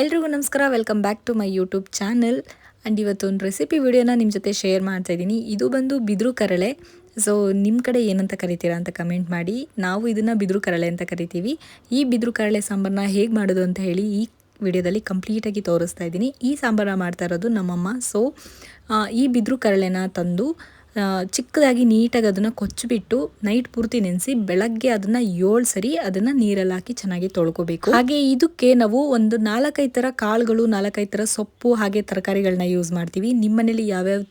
ಎಲ್ರಿಗೂ ನಮಸ್ಕಾರ. Welcome back to my YouTube channel and ಇವತ್ತೊಂದು ರೆಸಿಪಿ ವಿಡಿಯೋನ ನಿಮ್ಮ ಜೊತೆ ಶೇರ್ ಮಾಡ್ತಾ ಇದ್ದೀನಿ. ಇದು ಬಂದು ಬಿದಿರು ಕರಳೆ. ಸೊ ನಿಮ್ಮ ಕಡೆ ಏನಂತ ಕರಿತೀರಾ ಅಂತ ಕಮೆಂಟ್ ಮಾಡಿ. ನಾವು ಇದನ್ನು ಬಿದಿರು ಕರಳೆ ಅಂತ ಕರಿತೀವಿ. ಈ ಬಿದಿರು ಕರಳೆ ಸಾಂಬಾರನ್ನ ಹೇಗೆ ಮಾಡೋದು ಅಂತ ಹೇಳಿ ಈ ವಿಡಿಯೋದಲ್ಲಿ ಕಂಪ್ಲೀಟಾಗಿ ತೋರಿಸ್ತಾ ಇದ್ದೀನಿ. ಈ ಸಾಂಬಾರನ್ನ ಮಾಡ್ತಾ ಇರೋದು ನಮ್ಮಮ್ಮ. ಸೊ ಈ ಬಿದ್ರು ಕರಳೆನ ತಂದು ಚಿಕ್ಕದಾಗಿ ನೀಟಾಗಿ ಅದನ್ನು ಕೊಚ್ಚಿಬಿಟ್ಟು ನೈಟ್ ಪೂರ್ತಿ ನೆನೆಸಿ ಬೆಳಗ್ಗೆ ಅದನ್ನು ಏಳು ಸರಿ ಅದನ್ನು ನೀರಲ್ಲಿ ಹಾಕಿ ಚೆನ್ನಾಗಿ ತೊಳ್ಕೊಬೇಕು. ಹಾಗೆ ಇದಕ್ಕೆ ನಾವು ಒಂದು ನಾಲ್ಕೈದು ಥರ ಕಾಳುಗಳು, ನಾಲ್ಕೈದು ಥರ ಸೊಪ್ಪು, ಹಾಗೆ ತರಕಾರಿಗಳನ್ನ ಯೂಸ್ ಮಾಡ್ತೀವಿ. ನಿಮ್ಮನೇಲಿ ಯಾವ್ಯಾವ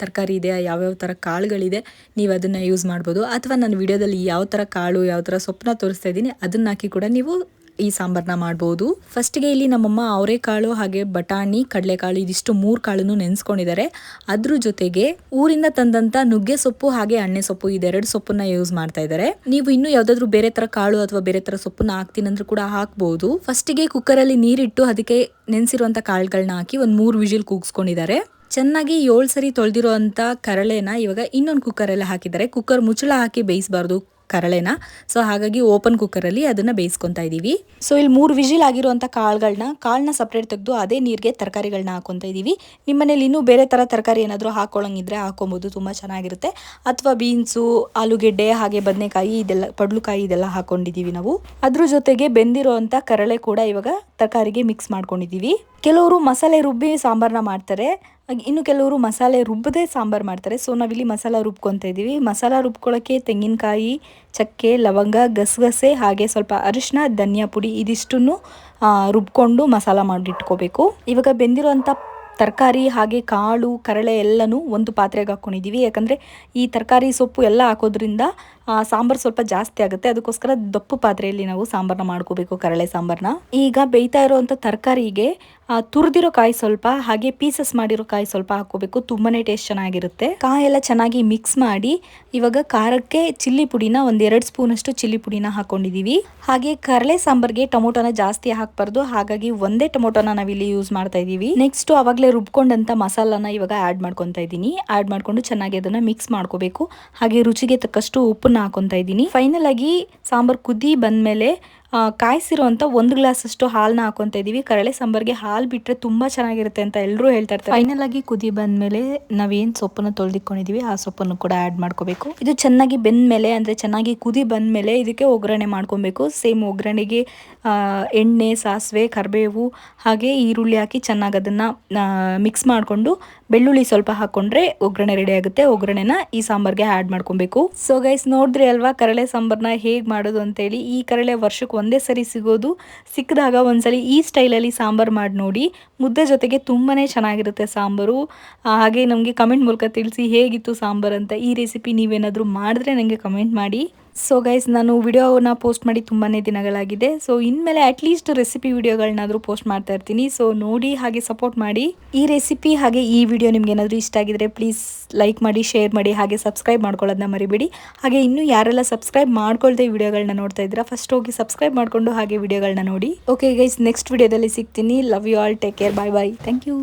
ತರಕಾರಿ ಇದೆ, ಯಾವ್ಯಾವ ಥರ ಕಾಳುಗಳಿದೆ, ನೀವು ಅದನ್ನು ಯೂಸ್ ಮಾಡ್ಬೋದು. ಅಥವಾ ನಾನು ವಿಡಿಯೋದಲ್ಲಿ ಯಾವ ಥರ ಕಾಳು, ಯಾವ ಥರ ಸೊಪ್ಪನ್ನ ತೋರಿಸ್ತಾ ಇದ್ದೀನಿ, ಅದನ್ನ ಹಾಕಿ ಕೂಡ ನೀವು ಈ ಸಾಂಬಾರನ್ನ ಮಾಡ್ಬೋದು. ಫಸ್ಟ್ಗೆ ಇಲ್ಲಿ ನಮ್ಮಮ್ಮ ಅವರೆಕಾಳು ಹಾಗೆ ಬಟಾಣಿ, ಕಡಲೆಕಾಳು, ಇದಿಷ್ಟು ಮೂರು ಕಾಳನ್ನು ನೆನೆಸ್ಕೊಂಡಿದ್ದಾರೆ. ಅದ್ರ ಜೊತೆಗೆ ಊರಿಂದ ತಂದಂತ ನುಗ್ಗೆ ಸೊಪ್ಪು ಹಾಗೆ ಅಣ್ಣೆ ಸೊಪ್ಪು ಇದೆರಡು ಸೊಪ್ಪನ್ನ ಯೂಸ್ ಮಾಡ್ತಾ ಇದ್ದಾರೆ. ನೀವು ಇನ್ನು ಯಾವ್ದಾದ್ರು ಬೇರೆ ತರ ಕಾಳು ಅಥವಾ ಬೇರೆ ತರ ಸೊಪ್ಪನ್ನ ಹಾಕ್ತೀನಿ ಕೂಡ ಹಾಕ್ಬಹುದು ಫಸ್ಟಿಗೆ ಕುಕ್ಕರ್ ಅಲ್ಲಿ ನೀರಿಟ್ಟು ಅದಕ್ಕೆ ನೆನೆಸಿರುವಂತ ಕಾಳುಗಳನ್ನ ಹಾಕಿ ಒಂದು ಮೂರು ವಿಜಿಲ್ ಕೂಗ್ಸ್ಕೊಂಡಿದ್ದಾರೆ. ಚೆನ್ನಾಗಿ ಏಳು ಸರಿ ತೊಳೆದಿರೋ ಕರಳೆನ ಇವಾಗ ಇನ್ನೊಂದು ಕುಕ್ಕರಲ್ಲಿ ಹಾಕಿದ್ದಾರೆ. ಕುಕ್ಕರ್ ಮುಚ್ಚಳ ಹಾಕಿ ಬೇಯಿಸಬಾರ್ದು. ಕರಳೆನ? ಸೊ ಹಾಗಾಗಿ ಓಪನ್ ಕುಕ್ಕರಲ್ಲಿ ಅದನ್ನು ಬೇಯಿಸ್ಕೊತಾ ಇದ್ದೀವಿ ಸೊ ಇಲ್ಲಿ ಮೂರು ವಿಜಿಲ್ ಆಗಿರುವಂಥ ಕಾಳುಗಳನ್ನ ಕಾಳನ್ನ ಸಪ್ರೇಟ್ ತೆಗೆದು ಅದೇ ನೀರಿಗೆ ತರಕಾರಿಗಳನ್ನ ಹಾಕೊತಾ ಇದ್ದೀವಿ ನಿಮ್ಮ ಮನೇಲಿ ಇನ್ನೂ ಬೇರೆ ಥರ ತರಕಾರಿ ಏನಾದರೂ ಹಾಕೊಳ್ಳೋಂಗಿದ್ರೆ ಹಾಕೊಬೋದು, ತುಂಬ ಚೆನ್ನಾಗಿರುತ್ತೆ. ಅಥವಾ ಬೀನ್ಸು, ಆಲೂಗೆಡ್ಡೆ, ಹಾಗೆ ಬದನೆಕಾಯಿ, ಇದೆಲ್ಲ ಪಡ್ಲುಕಾಯಿ ಇದೆಲ್ಲ ಹಾಕೊಂಡಿದ್ದೀವಿ ನಾವು. ಅದ್ರ ಜೊತೆಗೆ ಬೆಂದಿರುವಂಥ ಕರಳೆ ಕೂಡ ಇವಾಗ ತರಕಾರಿಗೆ ಮಿಕ್ಸ್ ಮಾಡ್ಕೊಂಡಿದ್ದೀವಿ ಕೆಲವರು ಮಸಾಲೆ ರುಬ್ಬಿ ಸಾಂಬಾರನ್ನ ಮಾಡ್ತಾರೆ ಇನ್ನು ಕೆಲವರು ಮಸಾಲೆ ರುಬ್ಬದೇ ಸಾಂಬಾರು ಮಾಡ್ತಾರೆ. ಸೊ ನಾವಿಲ್ಲಿ ಮಸಾಲ ರುಬ್ಕೊತಾ ಇದ್ದೀವಿ. ಮಸಾಲ ರುಬ್ಕೊಳ್ಳೋಕ್ಕೆ ತೆಂಗಿನಕಾಯಿ, ಚಕ್ಕೆ, ಲವಂಗ, ಗಸಗಸೆ, ಹಾಗೆ ಸ್ವಲ್ಪ ಅರಿಶಿನ ಧನಿಯಾ ಪುಡಿ ಇದಿಷ್ಟನ್ನು ರುಬ್ಕೊಂಡು ಮಸಾಲ ಮಾಡಿಟ್ಕೋಬೇಕು. ಇವಾಗ ಬೆಂದಿರುವಂಥ ತರಕಾರಿ ಹಾಗೆ ಕಾಳು, ಕರಳೆ ಎಲ್ಲನೂ ಒಂದು ಪಾತ್ರೆಗೆ ಹಾಕ್ಕೊಂಡಿದ್ದೀವಿ. ಯಾಕಂದರೆ ಈ ತರಕಾರಿ ಸೊಪ್ಪು ಎಲ್ಲ ಹಾಕೋದ್ರಿಂದ ಸಾಂಬಾರು ಸ್ವಲ್ಪ ಜಾಸ್ತಿ ಆಗುತ್ತೆ. ಅದಕ್ಕೋಸ್ಕರ ದಪ್ಪು ಪಾತ್ರೆಯಲ್ಲಿ ನಾವು ಸಾಂಬಾರನ್ನ ಮಾಡ್ಕೋಬೇಕು ಕರಳೆ ಸಾಂಬಾರನ್ನ ಈಗ ಬೇಯ್ತಾ ಇರುವಂಥ ತರಕಾರಿಗೆ ತುರಿದಿರೋ ಕಾಯಿ ಸ್ವಲ್ಪ, ಹಾಗೆ ಪೀಸಸ್ ಮಾಡಿರೋ ಕಾಯಿ ಸ್ವಲ್ಪ ಹಾಕೋಬೇಕು ತುಂಬಾನೇ ಟೇಸ್ಟ್ ಚೆನ್ನಾಗಿರುತ್ತೆ. ಕಾಯಿ ಎಲ್ಲ ಚೆನ್ನಾಗಿ ಮಿಕ್ಸ್ ಮಾಡಿ, ಇವಾಗ ಖಾರಕ್ಕೆ ಚಿಲ್ಲಿ ಪುಡಿನ ಒಂದ್ ಎರಡು ಸ್ಪೂನ್ ಅಷ್ಟು ಚಿಲ್ಲಿ ಪುಡಿನ ಹಾಕೊಂಡಿದೀವಿ. ಹಾಗೆ ಕರಳೆ ಸಾಂಬಾರ್ಗೆ ಟೊಮೊಟೊನ ಜಾಸ್ತಿ ಹಾಕ್ಬಾರ್ದು. ಹಾಗಾಗಿ ಒಂದೇ ಟೊಮೊಟೊನ ನಾವಿಲ್ಲಿ ಯೂಸ್ ಮಾಡ್ತಾ ಇದೀವಿ ನೆಕ್ಸ್ಟ್ ಅವಾಗಲೇ ರುಬ್ಕೊಂಡಂತ ಮಸಾಲಾನ ಇವಾಗ ಆಡ್ ಮಾಡ್ಕೊತಾ ಇದ್ದೀನಿ. ಆಡ್ ಮಾಡ್ಕೊಂಡು ಚೆನ್ನಾಗಿ ಅದನ್ನ ಮಿಕ್ಸ್ ಮಾಡ್ಕೋಬೇಕು. ಹಾಗೆ ರುಚಿಗೆ ತಕ್ಕಷ್ಟು ಉಪ್ಪನ್ನ ಹಾಕೊತಾ ಇದ್ದೀನಿ. ಫೈನಲ್ ಆಗಿ ಸಾಂಬಾರ್ ಕುದಿ ಬಂದ್ಮೇಲೆ ಕಾಯಿಸಿರುವಂಥ ಒಂದು ಗ್ಲಾಸಷ್ಟು ಹಾಲನ್ನ ಹಾಕೊಂತ ಇದ್ದೀವಿ. ಕರಳೆ ಸಾಂಬಾರ್ಗೆ ಹಾಲು ಬಿಟ್ಟರೆ ತುಂಬ ಚೆನ್ನಾಗಿರುತ್ತೆ ಅಂತ ಎಲ್ಲರೂ ಹೇಳ್ತಾ ಇರ್ತಾರೆ. ಫೈನಲ್ ಆಗಿ ಕುದಿ ಬಂದಮೇಲೆ ನಾವೇನು ಸೊಪ್ಪನ್ನು ತೊಳೆದಿಕೊಂಡಿದೀವಿ ಆ ಸೊಪ್ಪನ್ನು ಕೂಡ ಆ್ಯಡ್ ಮಾಡ್ಕೋಬೇಕು. ಇದು ಚೆನ್ನಾಗಿ ಬೆಂದ್ಮೇಲೆ, ಅಂದರೆ ಚೆನ್ನಾಗಿ ಕುದಿ ಬಂದಮೇಲೆ ಇದಕ್ಕೆ ಒಗ್ಗರಣೆ ಮಾಡ್ಕೊಬೇಕು. ಸೇಮ್ ಒಗ್ಗರಣೆಗೆ ಎಣ್ಣೆ, ಸಾಸಿವೆ, ಕರಿಬೇವು, ಹಾಗೆ ಈರುಳ್ಳಿ ಹಾಕಿ ಚೆನ್ನಾಗಿ ಅದನ್ನು ಮಿಕ್ಸ್ ಮಾಡಿಕೊಂಡು ಬೆಳ್ಳುಳ್ಳಿ ಸ್ವಲ್ಪ ಹಾಕೊಂಡ್ರೆ ಒಗ್ಗರಣೆ ರೆಡಿ ಆಗುತ್ತೆ. ಒಗ್ಗರಣೆನ ಈ ಸಾಂಬಾರ್ಗೆ ಆ್ಯಡ್ ಮಾಡ್ಕೊಬೇಕು. ಸೊ ಗೈಸ್ ನೋಡಿದ್ರಿ ಅಲ್ವಾ ಕರಳೆ ಸಾಂಬಾರನ್ನ ಹೇಗೆ ಮಾಡೋದು ಅಂತೇಳಿ. ಈ ಕರಳೆ ವರ್ಷಕ್ಕೆ ಒಂದೇ ಸರಿ ಸಿಗೋದು ಸಿಕ್ಕಿದಾಗ ಒಂದ್ಸಲಿ ಈ ಸ್ಟೈಲಲ್ಲಿ ಸಾಂಬಾರು ಮಾಡಿ ನೋಡಿ. ಮುದ್ದೆ ಜೊತೆಗೆ ತುಂಬಾ ಚೆನ್ನಾಗಿರುತ್ತೆ ಸಾಂಬಾರು. ಹಾಗೆ ನಮಗೆ ಕಮೆಂಟ್ ಮೂಲಕ ತಿಳಿಸಿ ಹೇಗಿತ್ತು ಸಾಂಬಾರು ಅಂತ ಈ ರೆಸಿಪಿ ನೀವೇನಾದರೂ ಮಾಡಿದ್ರೆ ನನಗೆ ಕಮೆಂಟ್ ಮಾಡಿ. ಸೊ ಗೈಸ್ ನಾನು ವಿಡಿಯೋನ ಪೋಸ್ಟ್ ಮಾಡಿ ತುಂಬಾ ದಿನಗಳಾಗಿದೆ. ಸೊ ಇನ್ಮೇಲೆ ಅಟ್ಲೀಸ್ಟ್ ರೆಸಿಪಿ ವಿಡಿಯೋಗಳನ್ನಾದರೂ ಪೋಸ್ಟ್ ಮಾಡ್ತಾ ಇರ್ತೀನಿ. ಸೊ ನೋಡಿ ಹಾಗೆ ಸಪೋರ್ಟ್ ಮಾಡಿ. ಈ ರೆಸಿಪಿ ಹಾಗೆ ಈ ವಿಡಿಯೋ ನಿಮ್ಗೆ ಏನಾದರೂ ಇಷ್ಟ ಆಗಿದ್ರೆ ಪ್ಲೀಸ್ ಲೈಕ್ ಮಾಡಿ ಶೇರ್ ಮಾಡಿ, ಹಾಗೆ ಸಬ್ಸ್ಕ್ರೈಬ್ ಮಾಡ್ಕೊಳ್ಳೋದನ್ನ ಮರಿಬೇಡಿ. ಹಾಗೆ ಇನ್ನೂ ಯಾರೆಲ್ಲ ಸಬ್ಸ್ಕ್ರೈಬ್ ಮಾಡ್ಕೊಳ್ದೆ ವಿಡಿಯೋಗಳನ್ನ ನೋಡ್ತಾ ಇದ್ದೀರಾ ಫಸ್ಟ್ ಹೋಗಿ ಸಬ್ಸ್ಕ್ರೈಬ್ ಮಾಡಿಕೊಂಡು ಹಾಗೆ ವಿಡಿಯೋಗಳನ್ನ ನೋಡಿ. ಓಕೆ ಗೈಸ್ ನೆಕ್ಸ್ಟ್ ವಿಡಿಯೋದಲ್ಲಿ ಸಿಗ್ತೀನಿ. Love you all take care bye bye thank you